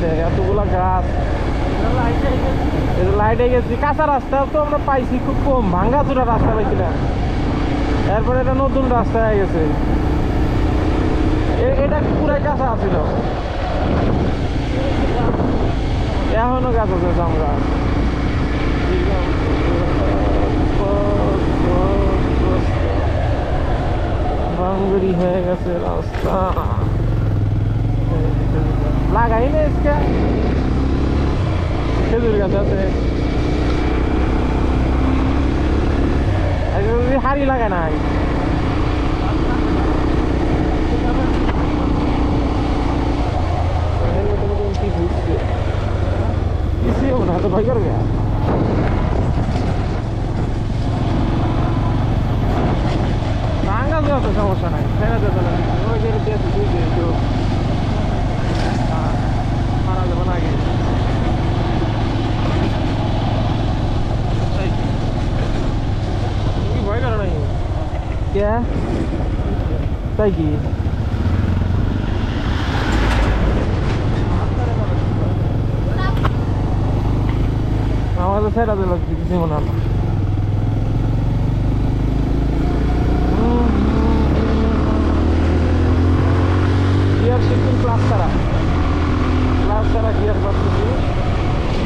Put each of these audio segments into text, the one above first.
কেমনে এতগুলা গাছ। লাইটে গেছি, কাঁচা রাস্তা তো আমরা পাইছি খুব কম ভাঙ্গা চূড়া রাস্তা পাইছিলাম এরপরে এটা নতুন রাস্তা হয়ে গেছে। এটা পুরাই কাঁচা আছিল? এখনও গাছ আছে গাছ বাঙ্গুরি হয়ে গেছে রাস্তা। লাগাই না আজকে খেজুর গাছ আছে আজকে যদি হাড়ি লাগায় নাই किसी होना तो भाई कर गया ভাঙা যাওয়া তো সমস্যা নাই ফেরা যেতে না কে তাই কি আমাদের সেরা দিল, কিছু মনে হলো গিয়ার শিফটিং ক্লাস ছাড়া। ক্লাস ছাড়া গিয়ার পাচ্ছি।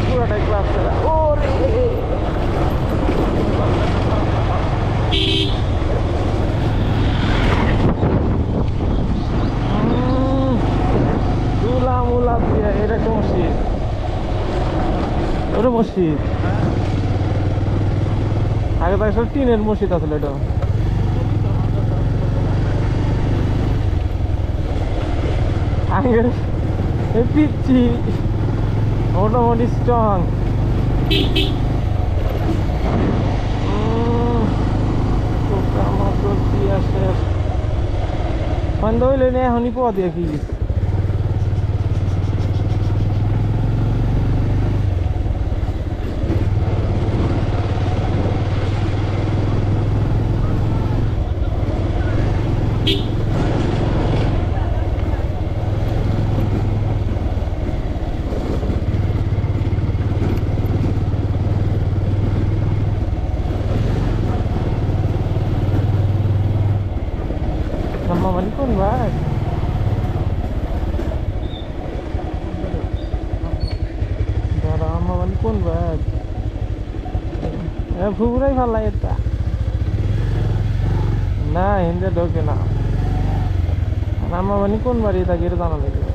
পুরোটাই ক্লাস ছাড়া। ও ওটা মসজিদ। আগে তো আসলে টিনের মসজিদ আসলে এটা। আগে এই পিচ্ছি। মোটামুটি স্ট্রং বন্ধ হইলে না এখনই পথ দেখি bang Assalamualaikum bang. Eh, purai ভালো লাগে তা না হিন্দে ঢোকে না মানে কোন বাড়ি তা গিয়ে জানা লাগবে